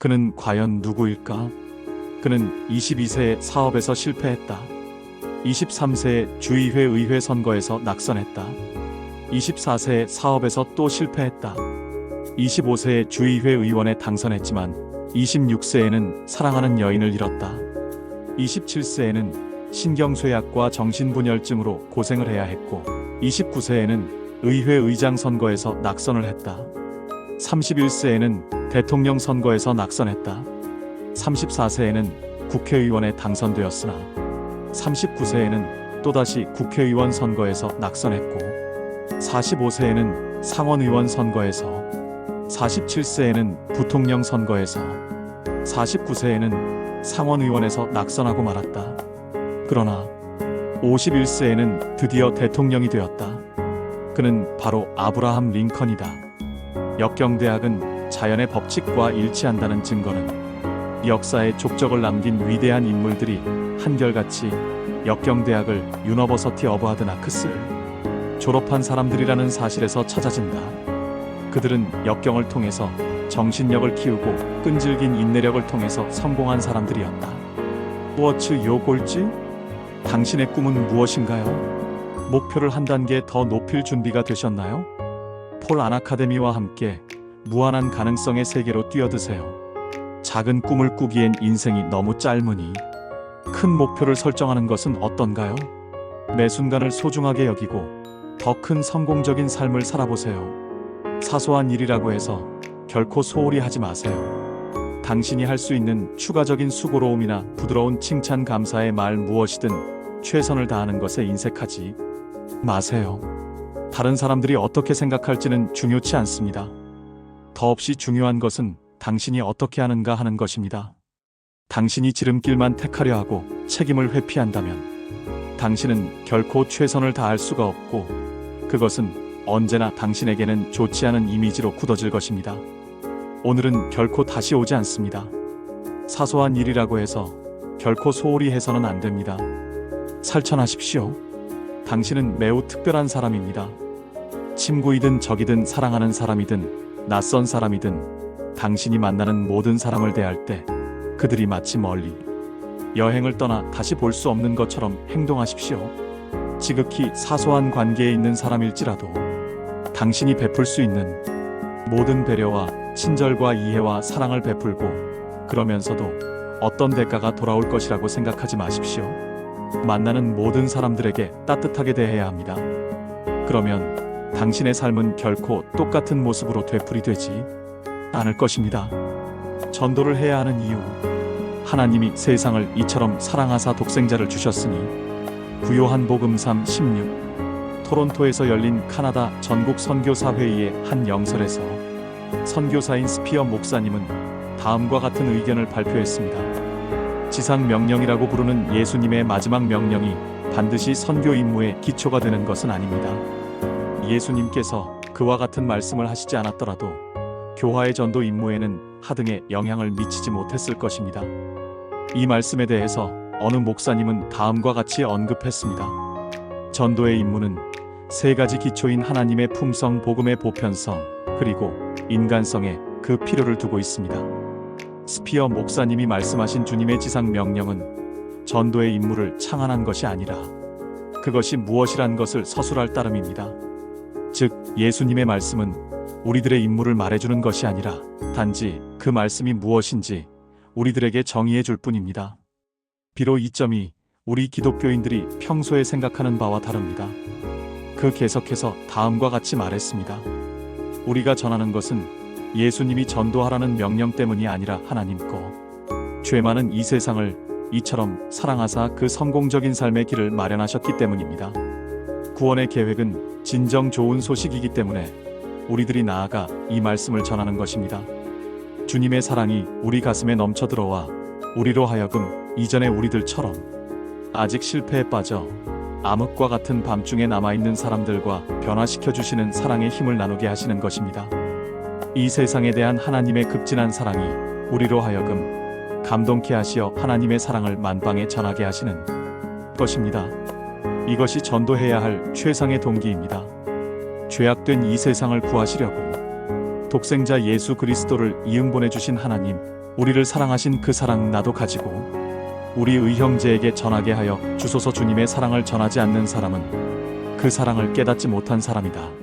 그는 과연 누구일까? 그는 22세에 사업에서 실패했다. 23세에 주의회 의회 선거에서 낙선했다. 24세에 사업에서 또 실패했다. 25세에 주의회 의원에 당선했지만 26세에는 사랑하는 여인을 잃었다. 27세에는 신경쇠약과 정신분열증으로 고생을 해야 했고 29세에는 의회 의장 선거에서 낙선을 했다. 31세에는 대통령 선거에서 낙선했다. 34세에는 국회의원에 당선되었으나 39세에는 또다시 국회의원 선거에서 낙선했고 45세에는 상원의원 선거에서 47세에는 부통령 선거에서 49세에는 상원의원에서 낙선하고 말았다. 그러나 51세에는 드디어 대통령이 되었다. 그는 바로 아브라함 링컨이다. 역경대학은 자연의 법칙과 일치한다는 증거는 역사에 족적을 남긴 위대한 인물들이 한결같이 역경대학을 유너버서티 어브 하드나크스를 졸업한 사람들이라는 사실에서 찾아진다. 그들은 역경을 통해서 정신력을 키우고 끈질긴 인내력을 통해서 성공한 사람들이었다. 워츠 요 골지? 당신의 꿈은 무엇인가요? 목표를 한 단계 더 높일 준비가 되셨나요? 폴 아나카데미와 함께 무한한 가능성의 세계로 뛰어드세요. 작은 꿈을 꾸기엔 인생이 너무 짧으니 큰 목표를 설정하는 것은 어떤가요? 매 순간을 소중하게 여기고 더 큰 성공적인 삶을 살아보세요. 사소한 일이라고 해서 결코 소홀히 하지 마세요. 당신이 할 수 있는 추가적인 수고로움이나 부드러운 칭찬 감사의 말 무엇이든 최선을 다하는 것에 인색하지 마세요. 다른 사람들이 어떻게 생각할지는 중요치 않습니다. 더없이 중요한 것은 당신이 어떻게 하는가 하는 것입니다. 당신이 지름길만 택하려 하고 책임을 회피한다면 당신은 결코 최선을 다할 수가 없고 그것은 언제나 당신에게는 좋지 않은 이미지로 굳어질 것입니다. 오늘은 결코 다시 오지 않습니다. 사소한 일이라고 해서 결코 소홀히 해서는 안 됩니다. 살천하십시오. 당신은 매우 특별한 사람입니다. 친구이든 적이든 사랑하는 사람이든 낯선 사람이든 당신이 만나는 모든 사람을 대할 때 그들이 마치 멀리 여행을 떠나 다시 볼 수 없는 것처럼 행동하십시오. 지극히 사소한 관계에 있는 사람일지라도 당신이 베풀 수 있는 모든 배려와 친절과 이해와 사랑을 베풀고 그러면서도 어떤 대가가 돌아올 것이라고 생각하지 마십시오. 만나는 모든 사람들에게 따뜻하게 대해야 합니다. 그러면 당신의 삶은 결코 똑같은 모습으로 되풀이되지 않을 것입니다. 전도를 해야 하는 이유. 하나님이 세상을 이처럼 사랑하사 독생자를 주셨으니 구요한 복음 3 16 토론토에서 열린 카나다 전국 선교사 회의의 한 영설에서 선교사인 스피어 목사님은 다음과 같은 의견을 발표했습니다. 지상 명령이라고 부르는 예수님의 마지막 명령이 반드시 선교 임무의 기초가 되는 것은 아닙니다. 예수님께서 그와 같은 말씀을 하시지 않았더라도 교화의 전도 임무에는 하등의 영향을 미치지 못했을 것입니다. 이 말씀에 대해서 어느 목사님은 다음과 같이 언급했습니다. 전도의 임무는 세 가지 기초인 하나님의 품성, 복음의 보편성, 그리고 인간성에 그 필요를 두고 있습니다. 스피어 목사님이 말씀하신 주님의 지상 명령은 전도의 임무를 창안한 것이 아니라 그것이 무엇이란 것을 서술할 따름입니다. 즉, 예수님의 말씀은 우리들의 임무를 말해주는 것이 아니라 단지 그 말씀이 무엇인지 우리들에게 정의해 줄 뿐입니다. 비록 이 점이 우리 기독교인들이 평소에 생각하는 바와 다릅니다. 그 계속해서 다음과 같이 말했습니다. 우리가 전하는 것은 예수님이 전도하라는 명령 때문이 아니라 하나님 거. 죄 많은 이 세상을 이처럼 사랑하사 그 성공적인 삶의 길을 마련하셨기 때문입니다. 구원의 계획은 진정 좋은 소식이기 때문에 우리들이 나아가 이 말씀을 전하는 것입니다. 주님의 사랑이 우리 가슴에 넘쳐 들어와 우리로 하여금 이전의 우리들처럼 아직 실패에 빠져 암흑과 같은 밤중에 남아있는 사람들과 변화시켜 주시는 사랑의 힘을 나누게 하시는 것입니다. 이 세상에 대한 하나님의 급진한 사랑이 우리로 하여금 감동케 하시어 하나님의 사랑을 만방에 전하게 하시는 것입니다. 이것이 전도해야 할 최상의 동기입니다. 죄악된 이 세상을 구하시려고 독생자 예수 그리스도를 이응 보내주신 하나님, 우리를 사랑하신 그 사랑 나도 가지고 우리 의형제에게 전하게 하여 주소서 주님의 사랑을 전하지 않는 사람은 그 사랑을 깨닫지 못한 사람이다.